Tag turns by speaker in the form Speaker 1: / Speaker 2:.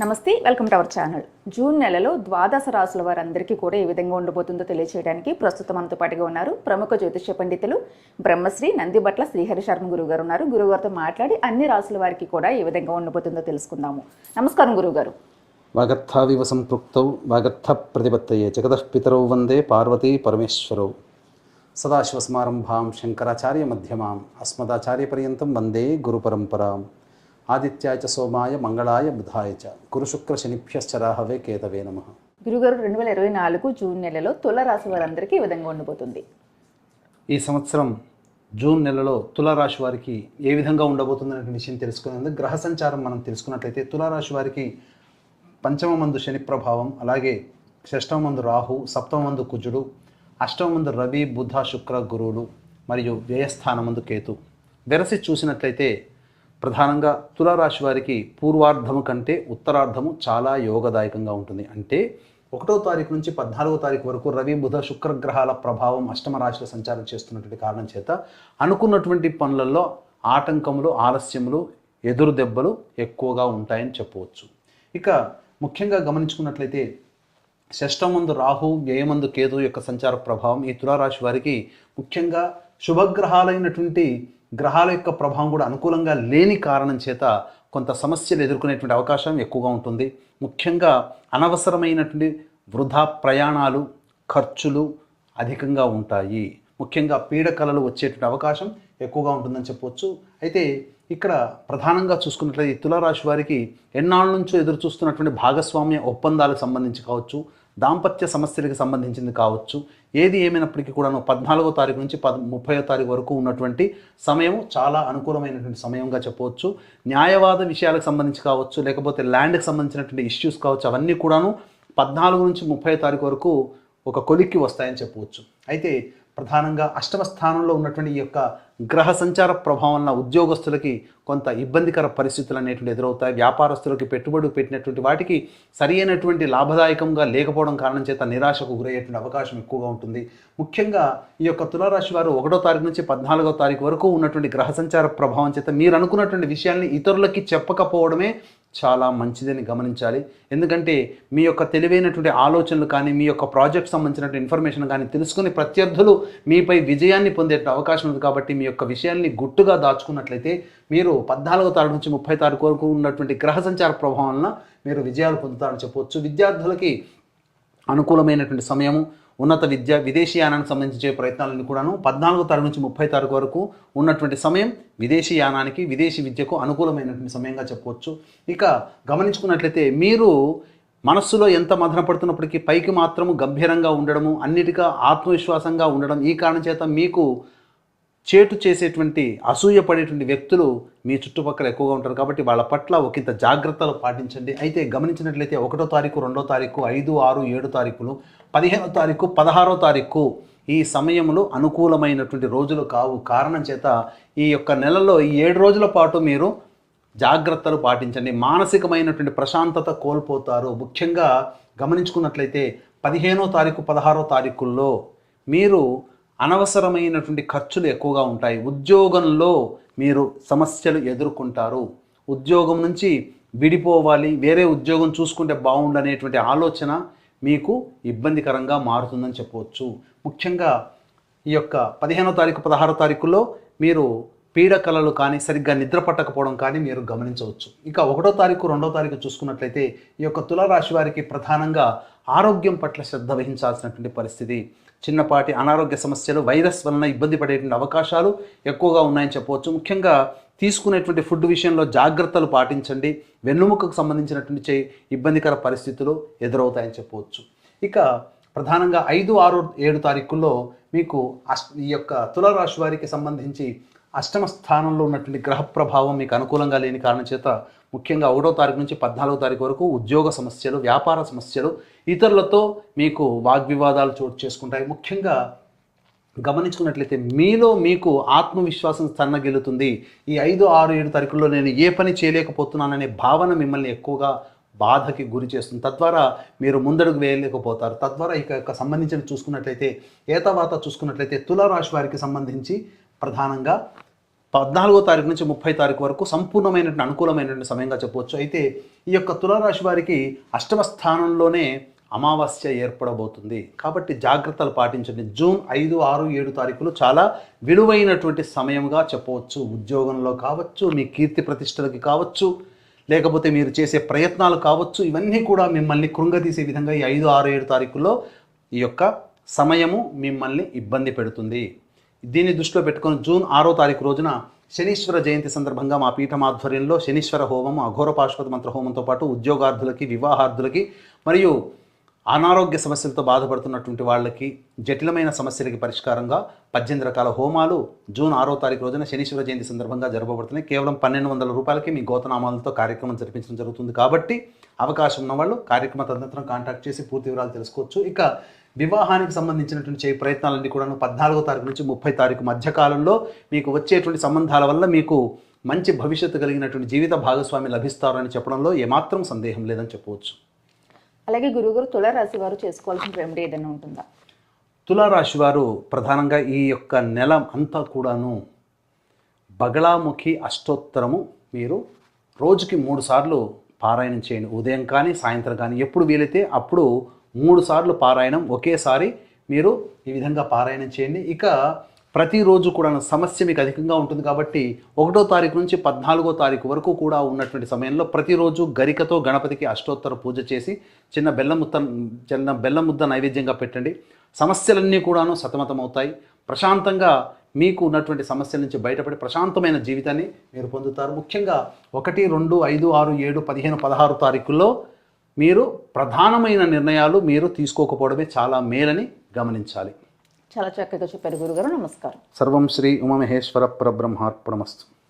Speaker 1: Namaste welcome to our channel. June నెలలో ద్వాదశ రాసుల వారందరికీ కూడా ఏ విధంగా ఉండబోతుందో తెలియచేయడానికి ప్రస్తుతం మనతో పాటుగా ఉన్నారు ప్రముఖ జ్యోతిష్య పండితులు బ్రహ్మశ్రీ నందిబట్ల శ్రీహరి శర్మ గురుగారు ఉన్నారు. గురుగారితో మాట్లాడి అన్ని రాసుల వారికి కూడా ఏ విధంగా ఉండబోతుందో తెలుసుకుందాము. నమస్కారం గురుగారు
Speaker 2: వాగర్థావివ సంపృక్తౌ వాగర్థ ప్రతిపత్తయే జగదఃపితరౌ వందే పార్వతీ పరమేశ్వరౌ. సదాశివసమారంభాం శంకరాచార్య మధ్యమాం అస్మదాచార్యపర్యంతం వందే గురుపరంపరాం. ఆదిత్యాయ చ సోమాయ మంగళాయ బుధాయ చ. గురుశుక్ర శనిభ్యశ్చరాహవే కేతవే నమ.
Speaker 1: గురుగారు రెండు వేల ఇరవై నాలుగు జూన్ నెలలో తుల రాశి వారందరికీ ఏ విధంగా ఉండబోతుంది.
Speaker 2: ఈ సంవత్సరం జూన్ నెలలో తులారాశి వారికి ఏ విధంగా ఉండబోతుందనే విషయం తెలుసుకునేందుకు గ్రహ సంచారం మనం తెలుసుకున్నట్లయితే తులారాశి వారికి పంచమ మందు శని ప్రభావం అలాగే షష్టమ మందు రాహు సప్తమ మందు కుజుడు అష్టమ మందు రవి బుధ శుక్ర గురువులు మరియు వ్యయస్థానమందు కేతు. వెరసి చూసినట్లయితే ప్రధానంగా తులారాశి వారికి పూర్వార్ధము కంటే ఉత్తరార్ధము చాలా యోగదాయకంగా ఉంటుంది. అంటే ఒకటో తారీఖు నుంచి పద్నాలుగో తారీఖు వరకు రవి బుధ శుక్రగ్రహాల ప్రభావం అష్టమ రాశిలో సంచారం చేస్తున్నటువంటి కారణం చేత అనుకున్నటువంటి పనులలో ఆటంకములు ఆలస్యములు ఎదురు దెబ్బలు ఎక్కువగా ఉంటాయని చెప్పవచ్చు. ఇక ముఖ్యంగా గమనించుకున్నట్లయితే షష్టమందు రాహు వ్యయమందు కేతు యొక్క సంచార ప్రభావం ఈ తులారాశి వారికి ముఖ్యంగా శుభగ్రహాలైనటువంటి గ్రహాల యొక్క ప్రభావం కూడా అనుకూలంగా లేని కారణం చేత కొంత సమస్యలు ఎదుర్కొనేటువంటి అవకాశం ఎక్కువగా ఉంటుంది. ముఖ్యంగా అనవసరమైనటువంటి వృధా ప్రయాణాలు ఖర్చులు అధికంగా ఉంటాయి. ముఖ్యంగా పీడకలలు వచ్చేటువంటి అవకాశం ఎక్కువగా ఉంటుందని చెప్పవచ్చు అయితే ఇక్కడ ప్రధానంగా చూసుకున్నట్లయితే ఈ తులారాశి వారికి ఎన్నాళ్ళ నుంచో ఎదురు చూస్తున్నటువంటి భాగస్వామ్య ఒప్పందాలకు సంబంధించి కావచ్చు దాంపత్య సమస్యలకు సంబంధించింది కావచ్చు. ఏది ఏమైనప్పటికీ కూడాను పద్నాలుగో తారీఖు నుంచి పద్ ముప్పయో తారీఖు వరకు ఉన్నటువంటి సమయం చాలా అనుకూలమైనటువంటి సమయంగా చెప్పవచ్చు. న్యాయవాద విషయాలకు సంబంధించి కావచ్చు లేకపోతే ల్యాండ్కి సంబంధించినటువంటి ఇష్యూస్ కావచ్చు అవన్నీ కూడాను పద్నాలుగు నుంచి ముప్పై తారీఖు వరకు ఒక కొలిక్కి వస్తాయని చెప్పవచ్చు. అయితే ప్రధానంగా అష్టమ స్థానంలో ఉన్నటువంటి ఈ యొక్క గ్రహ సంచార ప్రభావం వలన ఉద్యోగస్తులకి కొంత ఇబ్బందికర పరిస్థితులు అనేటువంటి ఎదురవుతాయి. వ్యాపారస్తులకి పెట్టుబడి పెట్టినటువంటి వాటికి సరి అయినటువంటి లాభదాయకంగా లేకపోవడం కారణం చేత నిరాశకు గురయ్యేటువంటి అవకాశం ఎక్కువగా ఉంటుంది. ముఖ్యంగా ఈ యొక్క తులారాశి వారు ఒకటో తారీఖు నుంచి పద్నాలుగో తారీఖు వరకు ఉన్నటువంటి గ్రహ సంచార ప్రభావం చేత మీరు అనుకున్నటువంటి విషయాల్ని ఇతరులకి చెప్పకపోవడమే చాలా మంచిదని గమనించాలి. ఎందుకంటే మీ యొక్క తెలివైనటువంటి ఆలోచనలు కానీ మీ యొక్క ప్రాజెక్ట్ సంబంధించినటువంటి ఇన్ఫర్మేషన్ కానీ తెలుసుకుని ప్రత్యర్థులు మీపై విజయాన్ని పొందే అవకాశం ఉంది కాబట్టి మీ యొక్క విషయాన్ని గుట్టుగా దాచుకున్నట్లయితే మీరు పద్నాలుగో తారీఖు నుంచి ముప్పై తారీఖు వరకు ఉన్నటువంటి గ్రహ సంచార ప్రభావం వలన మీరు విజయాలు పొందుతారని చెప్పవచ్చు. విద్యార్థులకి అనుకూలమైనటువంటి సమయము ఉన్నత విద్య విదేశీయానానికి సంబంధించే ప్రయత్నాలను కూడాను పద్నాలుగో తారీఖు నుంచి ముప్పై తారీఖు వరకు ఉన్నటువంటి సమయం విదేశీ యానానికి విదేశీ విద్యకు అనుకూలమైనటువంటి సమయంగా చెప్పవచ్చు. ఇక గమనించుకున్నట్లయితే మీరు మనస్సులో ఎంత మదన పడుతున్నప్పటికీ పైకి మాత్రము గంభీరంగా ఉండడము అన్నిటిగా ఆత్మవిశ్వాసంగా ఉండడం ఈ కారణం చేత మీకు చేటు చేసేటువంటి అసూయపడేటువంటి వ్యక్తులు మీ చుట్టుపక్కల ఎక్కువగా ఉంటారు కాబట్టి వాళ్ళ పట్ల ఒకంత జాగ్రత్తలు పాటించండి. అయితే గమనించినట్లయితే ఒకటో తారీఖు రెండో తారీఖు ఐదు ఆరు ఏడు తారీఖులు పదిహేనో తారీఖు పదహారో తారీఖు ఈ సమయంలో అనుకూలమైనటువంటి రోజులు కావు. కారణం చేత ఈ యొక్క నెలలో ఈ ఏడు రోజుల పాటు మీరు జాగ్రత్తలు పాటించండి. మానసికమైనటువంటి ప్రశాంతత కోల్పోతారు. ముఖ్యంగా గమనించుకున్నట్లయితే పదిహేనో తారీఖు పదహారో తారీఖుల్లో మీరు అనవసరమైనటువంటి ఖర్చులు ఎక్కువగా ఉంటాయి. ఉద్యోగంలో మీరు సమస్యలు ఎదుర్కొంటారు. ఉద్యోగం నుంచి విడిపోవాలి. వేరే ఉద్యోగం చూసుకుంటే బాగుండనేటువంటి ఆలోచన మీకు ఇబ్బందికరంగా మారుతుందని చెప్పవచ్చు. ముఖ్యంగా ఈ యొక్క పదిహేనో తారీఖు పదహారో తారీఖులో మీరు పీడకలలు కానీ సరిగ్గా నిద్ర పట్టకపోవడం కానీ మీరు గమనించవచ్చు. ఇక ఒకటో తారీఖు రెండో తారీఖు చూసుకున్నట్లయితే ఈ యొక్క తులారాశి వారికి ప్రధానంగా ఆరోగ్యం పట్ల శ్రద్ధ వహించాల్సినటువంటి పరిస్థితి. చిన్నపాటి అనారోగ్య సమస్యలు వైరస్ వలన ఇబ్బంది పడేటువంటి అవకాశాలు ఎక్కువగా ఉన్నాయని చెప్పవచ్చు. ముఖ్యంగా తీసుకునేటువంటి ఫుడ్ విషయంలో జాగ్రత్తలు పాటించండి. వెన్నుముకకు సంబంధించినటువంటి చే ఇబ్బందికర పరిస్థితులు ఎదురవుతాయని చెప్పవచ్చు. ఇక ప్రధానంగా ఐదు ఆరు ఏడు తారీఖుల్లో మీకు ఈ యొక్క తులరాశి వారికి సంబంధించి అష్టమ స్థానంలో ఉన్నటువంటి గ్రహ ప్రభావం మీకు అనుకూలంగా లేని కారణం చేత ముఖ్యంగా ఒకటో తారీఖు నుంచి పద్నాలుగో తారీఖు వరకు ఉద్యోగ సమస్యలు వ్యాపార సమస్యలు ఇతరులతో మీకు వాగ్వివాదాలు చోటు చేసుకుంటాయి. ముఖ్యంగా గమనించుకున్నట్లయితే మీలో మీకు ఆత్మవిశ్వాసం సన్నగిలుతుంది ఈ ఐదు ఆరు ఏడు తారీఖుల్లో నేను ఏ పని చేయలేకపోతున్నాననే భావన మిమ్మల్ని ఎక్కువగా బాధకి గురి చేస్తుంది. తద్వారా మీరు ముందడుగు వేయలేకపోతారు. తద్వారా ఇక యొక్క సంబంధించిన చూసుకున్నట్లయితే ఏతవాత చూసుకున్నట్లయితే తులారాశి వారికి సంబంధించి ప్రధానంగా పద్నాలుగో తారీఖు నుంచి ముప్పై తారీఖు వరకు సంపూర్ణమైనటువంటి అనుకూలమైనటువంటి సమయంగా చెప్పవచ్చు. అయితే ఈ యొక్క తులారాశి వారికి అష్టమ స్థానంలోనే అమావాస్య ఏర్పడబోతుంది. కాబట్టి జాగ్రత్తలు పాటించండి. జూన్ ఐదు ఆరు ఏడు తారీఖులు చాలా విలువైనటువంటి సమయంగా చెప్పవచ్చు. ఉద్యోగంలో కావచ్చు మీ కీర్తి ప్రతిష్టలకి కావచ్చు లేకపోతే మీరు చేసే ప్రయత్నాలు కావచ్చు. ఇవన్నీ కూడా మిమ్మల్ని కృంగతీసే విధంగా ఈ ఐదు ఆరు ఏడు తారీఖుల్లో ఈ యొక్క సమయము మిమ్మల్ని ఇబ్బంది పెడుతుంది. దీన్ని దృష్టిలో పెట్టుకొని జూన్ ఆరో తారీఖు రోజున శనీశ్వర జయంతి సందర్భంగా మా పీఠం ఆధ్వర్యంలో శనీశ్వర హోమం అఘోర పాశ్వత మంత్ర హోమంతో పాటు ఉద్యోగార్థులకి వివాహార్థులకి మరియు అనారోగ్య సమస్యలతో బాధపడుతున్నటువంటి వాళ్ళకి జటిలమైన సమస్యలకి పరిష్కారంగా పద్దెనిమిది రకాల హోమాలు జూన్ ఆరో తారీఖు రోజున శనీశ్వర జయంతి సందర్భంగా జరపబడుతున్నాయి. కేవలం పన్నెండు వందల రూపాయలకి మీ గోతనామాలతో కార్యక్రమం జరిపించడం జరుగుతుంది. కాబట్టి అవకాశం ఉన్న వాళ్ళు కార్యక్రమ తదనంతరం కాంటాక్ట్ చేసి పూర్తి వివరాలు తెలుసుకోవచ్చు. ఇక వివాహానికి సంబంధించినటువంటి చేయ ప్రయత్నాలన్నీ కూడా పద్నాలుగో తారీఖు నుంచి ముప్పై తారీఖు మధ్యకాలంలో మీకు వచ్చేటువంటి సంబంధాల వల్ల మీకు మంచి భవిష్యత్తు కలిగినటువంటి జీవిత భాగస్వామి లభిస్తారని చెప్పడంలో ఏమాత్రం సందేహం లేదని చెప్పవచ్చు.
Speaker 1: అలాగే గురుగారు తులారాశి వారు చేసుకోవాల్సిన రెమెడీ ఏదైనా ఉంటుందా?
Speaker 2: తులారాశి వారు ప్రధానంగా ఈ యొక్క నెల అంతా కూడాను బగళాముఖి అష్టోత్తరము మీరు రోజుకి మూడు సార్లు పారాయణం చేయండి. ఉదయం కానీ సాయంత్రం కానీ ఎప్పుడు వీలైతే అప్పుడు మూడు సార్లు పారాయణం ఒకేసారి మీరు ఈ విధంగా పారాయణం చేయండి. ఇక ప్రతిరోజు కూడా సమస్య మీకు అధికంగా ఉంటుంది కాబట్టి ఒకటో తారీఖు నుంచి పద్నాలుగో తారీఖు వరకు కూడా ఉన్నటువంటి సమయంలో ప్రతిరోజు గరికతో గణపతికి అష్టోత్తర పూజ చేసి చిన్న బెల్లముద్ద చిన్న బెల్లముద్ద నైవేద్యంగా పెట్టండి. సమస్యలన్నీ కూడాను సతమతమవుతాయి. ప్రశాంతంగా మీకు ఉన్నటువంటి సమస్యల నుంచి బయటపడి ప్రశాంతమైన జీవితాన్ని మీరు పొందుతారు. ముఖ్యంగా ఒకటి రెండు ఐదు ఆరు ఏడు పదిహేను పదహారు తారీఖుల్లో మీరు ప్రధానమైన నిర్ణయాలు మీరు తీసుకోకపోవడమే చాలా మేలని గమనించాలి.
Speaker 1: చాలా చక్కగా చెప్పారు గురుగారు. నమస్కారం.
Speaker 2: సర్వం శ్రీ ఉమమహేశ్వర పరబ్రహ్మార్పణమస్తు.